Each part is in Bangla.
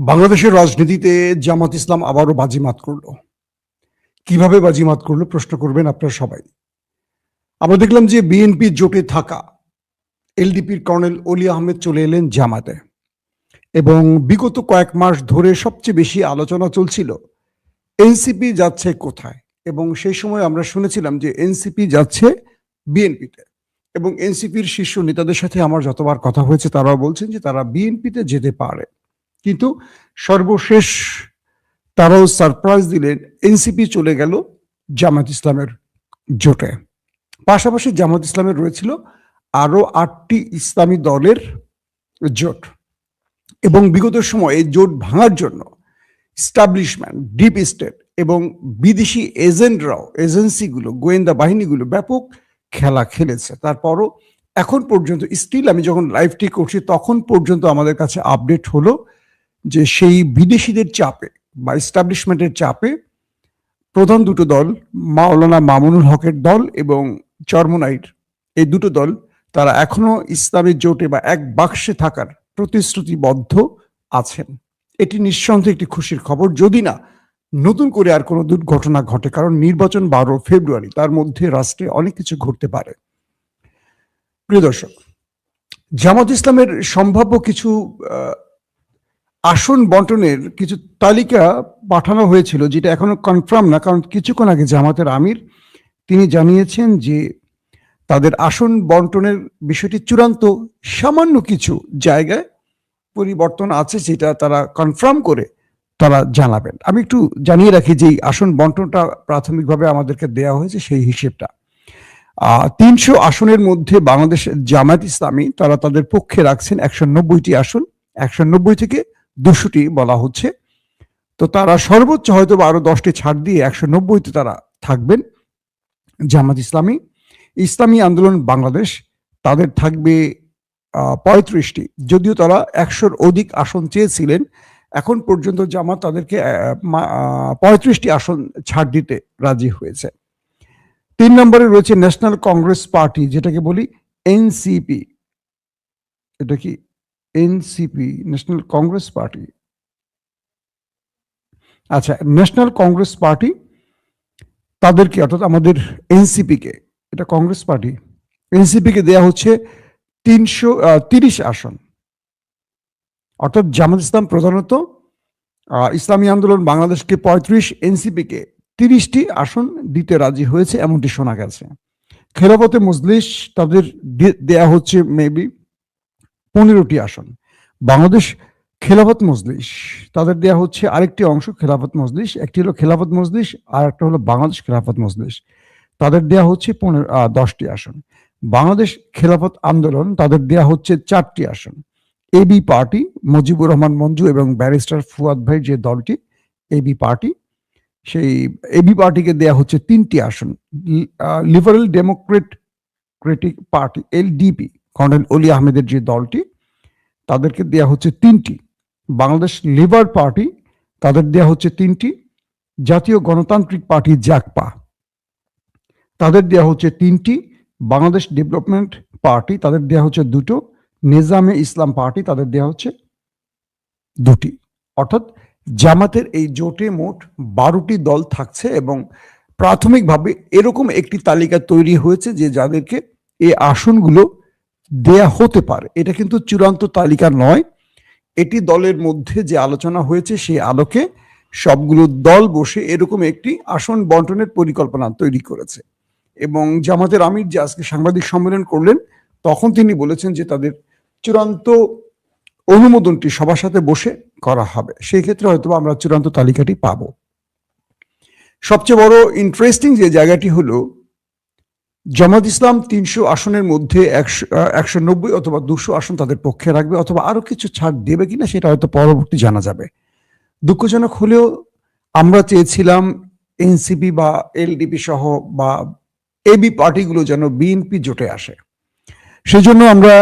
বাংলাদেশের রাজনীতিতে জামাত ইসলাম আবারও বাজিমাত করল। কীভাবে বাজিমাত করল প্রশ্ন করবেন আপনারা সবাই। আমরা দেখলাম যে বিএনপি জোটে থাকা এলডিপির কর্নেল অলি আহমেদ চলে এলেন জামাতে এবং বিগত কয়েক মাস ধরে সবচেয়ে বেশি আলোচনা চলছিল, এনসিপি যাচ্ছে কোথায়? এবং সেই সময় আমরা শুনেছিলাম যে এনসিপি যাচ্ছে বিএনপিতে এবং এনসিপির শীর্ষ নেতাদের সাথে আমার যতবার কথা হয়েছে তারাও বলছেন যে তারা বিএনপিতে যেতে পারে। কিন্তু সর্বশেষ তারাও সারপ্রাইজ দিলেন এনসিপি চলে গেল জামাত ইসলামের জোটে। পাশাপাশি জামাত ইসলামের রয়েছিল আরও আটটি ইসলামী দলের জোট। এবং বিগত সময়ে জোট ভাঙার জন্য স্টাবলিশমেন্ট ডিপ স্টেট এবং বিদেশি এজেন্টরাও, এজেন্সিগুলো, গোয়েন্দা বাহিনীগুলো ব্যাপক খেলা খেলেছে। তারপরও এখন পর্যন্ত স্টিল আমি যখন লাইভটি করছি, তখন পর্যন্ত আমাদের কাছে আপডেট হলো যে সেই বিদেশিদের চাপে বা এস্টাবলিশমেন্টের চাপে প্রধান দুটো দল মাওলানা মামুনুল হকের দল এবং চরমোনাইট এই দুটো দল তারা এখনও ইসলামের জোটে বা এক বাক্সে থাকার প্রতিশ্রুতিবদ্ধ আছেন। এটি নিঃসন্দেহে একটি খুশির খবর। যদি না, নতুন করে আর কোনো দুর্ঘটনা ঘটে, কারণ নির্বাচন বারো ফেব্রুয়ারি, তার মধ্যে রাষ্ট্রে অনেক কিছু ঘটতে পারে। প্রিয় দর্শক, জামাত ইসলামের সম্ভাব্য কিছু আসন বন্টনের কিছু তালিকা পাঠানো হয়েছিল, যেটা এখনও কনফার্ম না, কারণ কিছুক্ষণ আগে জামাতের আমির তিনি জানিয়েছেন যে তাদের আসন বন্টনের বিষয়টি চূড়ান্ত সামান্য কিছু জায়গায় পরিবর্তন আছে, যেটা তারা কনফার্ম করে তারা জানাবেন। আমি একটু জানিয়ে রাখি যে আসন বন্টনটা প্রাথমিকভাবে আমাদেরকে দেওয়া হয়েছে সেই হিসেবটা। তিনশো আসনের মধ্যে বাংলাদেশ জামায়াত ইসলামী, তারা তাদের পক্ষে রাখছেন একশো নব্বইটি আসন, একশো নব্বই থেকে দুশোটি বলা হচ্ছে। তো তারা সর্বোচ্চ হয়তো আরও দশটি ছাড় দিয়ে একশো নব্বইতে তারা থাকবেন জামাত ইসলামী। ইসলামী আন্দোলন বাংলাদেশ, তাদের থাকবে পঁয়ত্রিশটি। যদিও তারা একশোর অধিক আসন চেয়েছিলেন, এখন পর্যন্ত জামাত তাদেরকে পঁয়ত্রিশটি আসন ছাড় দিতে রাজি হয়েছে। তিন নম্বরে রয়েছে ন্যাশনাল কংগ্রেস পার্টি, যেটাকে বলি এনসিপি। এটা কি এনসিপি ন্যাশনাল কংগ্রেস পার্টি আচ্ছা ন্যাশনাল কংগ্রেস পার্টি তাদেরকে, অর্থাৎ আমাদের এনসিপি কে, এটা কংগ্রেস পার্টি এনসিপি কে দেয়া হচ্ছে তিনশো তিরিশ আসন। অর্থাৎ জামাত ইসলাম প্রধানত ইসলামী আন্দোলন বাংলাদেশকে পঁয়ত্রিশ এনসিপি কে তিরিশটি আসন দিতে রাজি হয়েছে, এমনটি শোনা গেছে। খেলাপথে মজলিস তাদের দেয়া হচ্ছে মেবি পনেরোটি আসন। বাংলাদেশ খেলাফত মজলিস, তাদের দেয়া হচ্ছে আরেকটি অংশ খেলাফত মজলিস, একটি হলো খেলাফত মজলিস আর একটা হলো বাংলাদেশ খেলাফত মজলিস। তাদের দেয়া হচ্ছে পনেরো দশটি আসন। বাংলাদেশ খেলাফত আন্দোলন, তাদের দেয়া হচ্ছে চারটি আসন। এবি পার্টি, মুজিবুর রহমান মঞ্জু এবং ব্যারিস্টার ফুয়াদ ভাই যে দলটি এবি পার্টি, সেই এবি পার্টিকে দেয়া হচ্ছে তিনটি আসন। Liberal Democrat, ক্রেটিক Party LDP colonel Oli আহমেদের যে দলটি, তাদেরকে দেয়া হচ্ছে তিনটি। বাংলাদেশ লিবার পার্টি, তাদের দেয়া হচ্ছে তিনটি। জাতীয় গণতান্ত্রিক পার্টি জাকপা তাদের দেয়া হচ্ছে তিনটি। বাংলাদেশ ডেভেলপমেন্ট পার্টি, তাদের দেয়া হচ্ছে দুটো। নিজামে ইসলাম পার্টি, তাদের দেয়া হচ্ছে দুটি। অর্থাৎ জামাতের এই জোটে মোট বারোটি দল থাকছে এবং প্রাথমিকভাবে এরকম একটি তালিকা তৈরি হয়েছে যে যাদেরকে এই আসনগুলো দেয়া হতে পারে। এটা কিন্তু চূড়ান্ত তালিকা নয়। এটি দলের মধ্যে যে আলোচনা হয়েছে, সেই আলোকে সবগুলো দল বসে এরকম একটি আসন বন্টনের পরিকল্পনা তৈরি করেছে। এবং জামাতের আমির যে আজকে সাংবাদিক সম্মেলন করলেন, তখন তিনি বলেছেন যে তাদের চূড়ান্ত অনুমোদনটি সবার সাথে বসে করা হবে। সেই ক্ষেত্রে হয়তো আমরা চূড়ান্ত তালিকাটি পাবো। সবচেয়ে বড় ইন্টারেস্টিং যে জায়গাটি হলো জামাত ইসলাম তিনশো আসনের মধ্যে একশো একশো নব্বই অথবা দুশো আসন তাদের পক্ষে রাখবে অথবা আরও কিছু ছাড় দেবে কিনা সেটা হয়তো পরবর্তী জানা যাবে। দুঃখজনক হলেও আমরা চেয়েছিলাম এনসিপি বা এলডিপি সহ বা এবি পার্টিগুলো যেন বিএনপি জোটে আসে। সেজন্য আমরা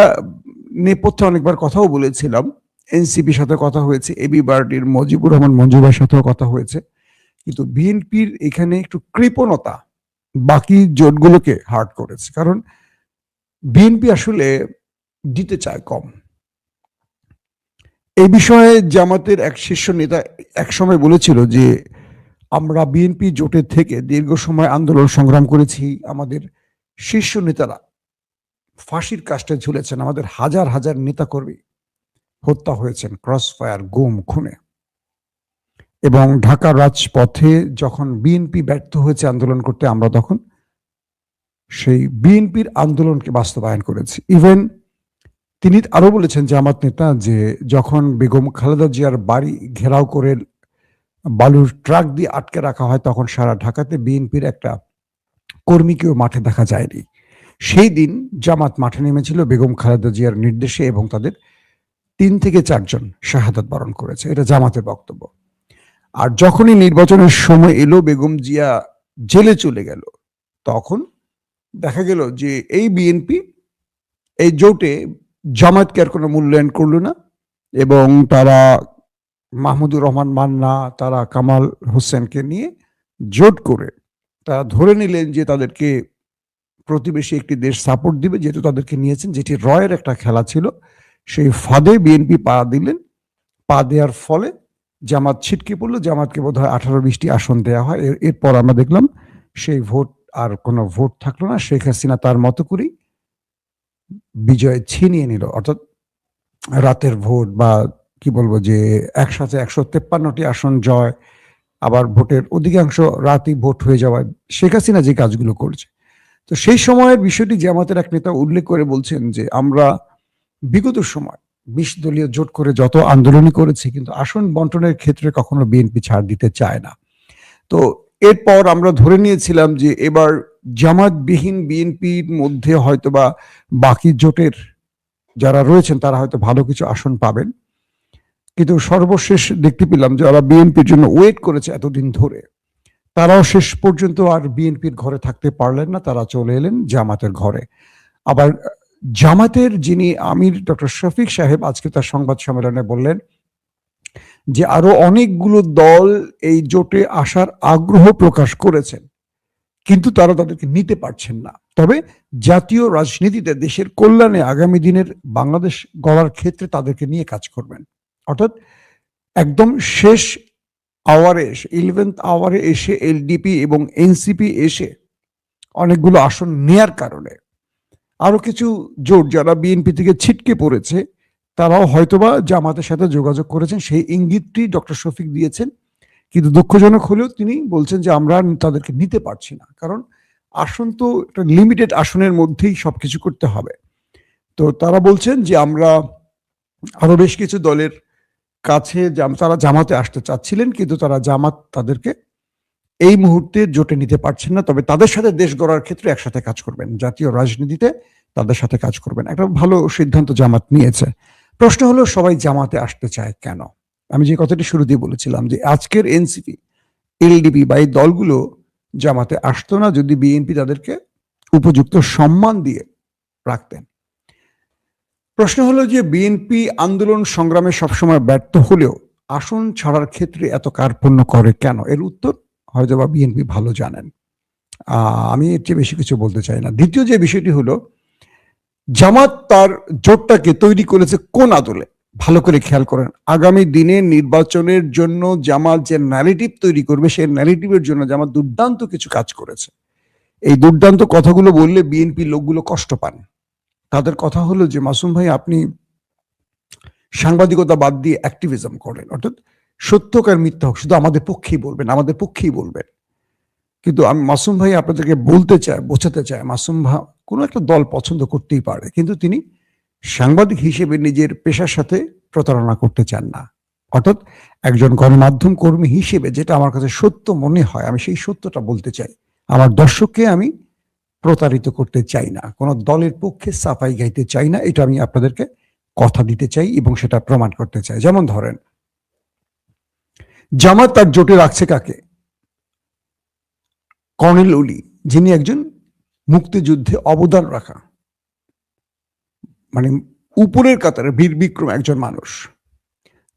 নেপথ্যে অনেকবার কথাও বলেছিলাম। এনসিপির সাথে কথা হয়েছে, এবি পার্টির মজিবুর রহমান মঞ্জু ভাইয়ের সাথেও কথা হয়েছে। কিন্তু বিএনপির এখানে একটু কৃপণতা বাকি জোটগুলোকে হার্ট করেছে। কারণ বিএনপি আসলে দিতে চায় কম। এই বিষয়ে জামাতের এক শীর্ষ নেতা একসময় বলেছিল যে, আমরা বিএনপি জোটের থেকে দীর্ঘ সময় আন্দোলন সংগ্রাম করেছি। আমাদের শীর্ষ নেতারা ফাঁসির কাষ্টে ঝুলেছেন। আমাদের হাজার হাজার নেতাকর্মী হত্যা হয়েছেন। ক্রস ফায়ার গুম, খুনে। এবং ঢাকার রাজপথে যখন বিএনপি ব্যর্থ হয়েছে আন্দোলন করতে আমরা তখন, সেই বিএনপির আন্দোলনকে বাস্তবায়ন করেছি। ইভেন তিনি আরও বলেছেন জামাত নেতা যে যখন বেগম খালেদা জিয়ার বাড়ি ঘেরাও করে বালুর ট্রাক দিয়ে আটকে রাখা হয়, তখন সারা ঢাকাতে বিএনপির একটা কর্মীকেও মাঠে দেখা যায়নি। সেই দিন জামাত মাঠে নেমেছিল বেগম খালেদা জিয়ার নির্দেশে এবং তাদের তিন থেকে চারজন শাহাদাত বরণ করেছে। এটা জামাতের বক্তব্য। আর যখনই নির্বাচনের সময় এলো, বেগম জিয়া জেলে চলে গেল, তখন দেখা গেল যে এই বিএনপি এই জোটে জামাতকে আর কোনো মূল্যায়ন করল না এবং তারা মাহমুদুর রহমান মান্না, তারা কামাল হোসেনকে নিয়ে জোট করে তারা ধরে নিলেন যে তাদেরকে প্রতিবেশী একটি দেশ সাপোর্ট দিবে, যেহেতু তাদেরকে নিয়েছেন, যেটি রয়ের একটা খেলা ছিল, সেই ফাঁদে বিএনপি পা দিলেন, পা দেওয়ার ফলে জামাত ছিটকে পড়ল, জামাতকে বোধ হয় আঠারো বিশটি আসন দেওয়া হয়। এর- এরপর আমরা দেখলাম সেই ভোট আর কোনো ভোট থাকল না। শেখ হাসিনা তার মতো করেই বিজয় ছিনিয়ে নিল। অর্থাৎ রাতের ভোট বা কি বলব যে একসাথে একশো তেপ্পান্নটি আসন জয়, আবার ভোটের অধিকাংশ রাতই ভোট হয়ে যাওয়ায় শেখ হাসিনা যে কাজগুলো করছে। তো সেই সময়ের বিষয়টি জামাতের এক নেতা উল্লেখ করে বলছেন যে আমরা বিগত সময় বিশ দলীয় জোট করে যত আন্দোলনই করেছি, কিন্তু আসন বন্টনের ক্ষেত্রে কখনো বিএনপি ছাড় দিতে চায় না। তো এরপর আমরা ধরে নিয়েছিলাম যে এবার জামাতবিহীন বিএনপির মধ্যে হয়তোবা বাকি জোটের যারা রয়েছেন, তারা হয়তো ভালো কিছু আসন পাবেন। কিন্তু সর্বশেষ দেখতে পেলাম যারা বিএনপির জন্য ওয়েট করেছে এতদিন ধরে, তারাও শেষ পর্যন্ত আর বিএনপির ঘরে থাকতে পারলেন না, তারা চলে এলেন জামাতের ঘরে। আবার জামাতের যিনি আমির ডক্টর শফিক সাহেব, আজকে তার সংবাদ সম্মেলনে বললেন যে আরও অনেকগুলো দল এই জোটে আসার আগ্রহ প্রকাশ করেছেন, কিন্তু তারা তাদেরকে নিতে পারছেন না। তবে জাতীয় রাজনীতিতে দেশের কল্যাণে আগামী দিনের বাংলাদেশ গড়ার ক্ষেত্রে তাদেরকে নিয়ে কাজ করবেন। অর্থাৎ একদম শেষ আওয়ারে এসে ইলেভেন্থ আওয়ারে এসে এলডিপি এবং এনসিপি এসে অনেকগুলো আসন নেয়ার কারণে আরও কিছু জোট যারা বিএনপি থেকে ছিটকে পড়েছে, তারাও হয়তোবা জামাতের সাথে যোগাযোগ করেছেন। সেই ইঙ্গিতটি ডক্টর শফিক দিয়েছেন। কিন্তু দুঃখজনক হলেও তিনি বলছেন যে আমরা তাদেরকে নিতে পারছি না। কারণ আসন তো একটা লিমিটেড আসনের মধ্যেই সবকিছু করতে হবে। তো তারা বলছেন যে আমরা আরও বেশ কিছু দলের কাছে তারা জামাতে আসতে চাচ্ছিলেন, কিন্তু তারা জামাত তাদেরকে এই মুহূর্তে জোটে নিতে পারছেন না, তবে তাদের সাথে দেশ গড়ার ক্ষেত্রে একসাথে কাজ করবেন। জাতীয় রাজনীতিতে তাদের সাথে কাজ করবেন। একটা ভালো সিদ্ধান্ত জামাত নিয়েছে। প্রশ্ন হলো, সবাই জামাতে আসতে চায় কেন? আমি যে কথাটি শুরুতেই বলেছিলাম যে আজকের এনসিপি, এলডিপি বা এই দলগুলো জামাতে আসতো না যদি বিএনপি তাদেরকে উপযুক্ত সম্মান দিয়ে রাখতেন। প্রশ্ন হলো যে বিএনপি আন্দোলন সংগ্রামে সবসময় ব্যর্থ হলেও আসন ছাড়ার ক্ষেত্রে এত কার্পণ্য করে কেন? এর উত্তর হয়তো বা বিএনপি ভালো জানেন। আমি এর চেয়ে বেশি কিছু বলতে চাই না। দ্বিতীয় যে বিষয়টি হলো, জামাত তার জোটটাকে তৈরি করেছে কোন আদলে? ভালো করে খেয়াল করেন। আগামী দিনে নির্বাচনের জন্য জামাত যে ন্যারেটিভ তৈরি করবে, সেই ন্যারেটিভের জন্য জামাত দুর্দান্ত কিছু কাজ করেছে। এই দুর্দান্ত কথাগুলো বললে বিএনপি লোকগুলো কষ্ট পান। তাদের কথা হলো যে, মাসুম ভাই আপনি সাংবাদিকতা বাদ দিয়ে অ্যাক্টিভিজম করেন। অর্থাৎ সত্যকার মিথ্যা হোক, শুধু আমাদের পক্ষেই বলবেন, আমাদের পক্ষেই বলবেন। কিন্তু আমি মাসুম ভাই আপনাদেরকে বলতে চাই বোঝাতে চাই মাসুম ভাই কোনো একটা দল পছন্দ করতেই পারে, কিন্তু তিনি সাংবাদিক হিসেবে নিজের পেশার সাথে প্রতারণা করতে চান না। অর্থাৎ একজন গণমাধ্যম কর্মী হিসেবে যেটা আমার কাছে সত্য মনে হয়, আমি সেই সত্যটা বলতে চাই। আমার দর্শককে আমি প্রতারিত করতে চাই না, কোনো দলের পক্ষে সাফাই গাইতে চাই না, এটা আমি আপনাদেরকে কথা দিতে চাই এবং সেটা প্রমাণ করতে চাই। যেমন ধরেন জামাত তার জোটে রাখছে কাকে? কর্নেল উলি, যিনি একজন মুক্তিযুদ্ধে অবদান রাখা। মানে উপরের কাতারে বীর বিক্রম একজন মানুষ।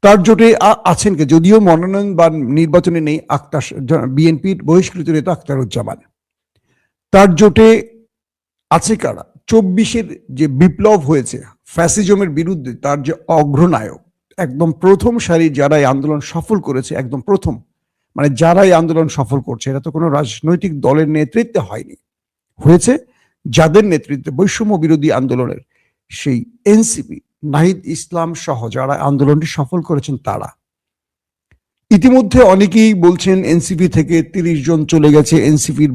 তার জোটে আছেন কে? যদিও মনোনয়ন বা নির্বাচনে নেই আক্তার বিএনপির বহিষ্কৃত নেতা আক্তারুজ্জামান তার জোটে আছে কারা? চব্বিশের যে বিপ্লব হয়েছে, ফ্যাসিজমের বিরুদ্ধে তার যে অগ্রনায়ক একদম প্রথম সারি যারা এই আন্দোলন সফল করেছে, একদম প্রথম। মানে যারা এই আন্দোলন সফল করছে, এটা তো কোনো রাজনৈতিক দলের নেতৃত্বে হয়নি। হয়েছে যাদের নেতৃত্বে বৈষম্য বিরোধী আন্দোলনের সেই এনসিপি, নাহিদ ইসলাম সহ যারা আন্দোলনটি সফল করেছেন তারা। ইতিমধ্যে অনেকেই বলছেন এনসিপি থেকে তিরিশ জন চলে গেছে, এনসিপির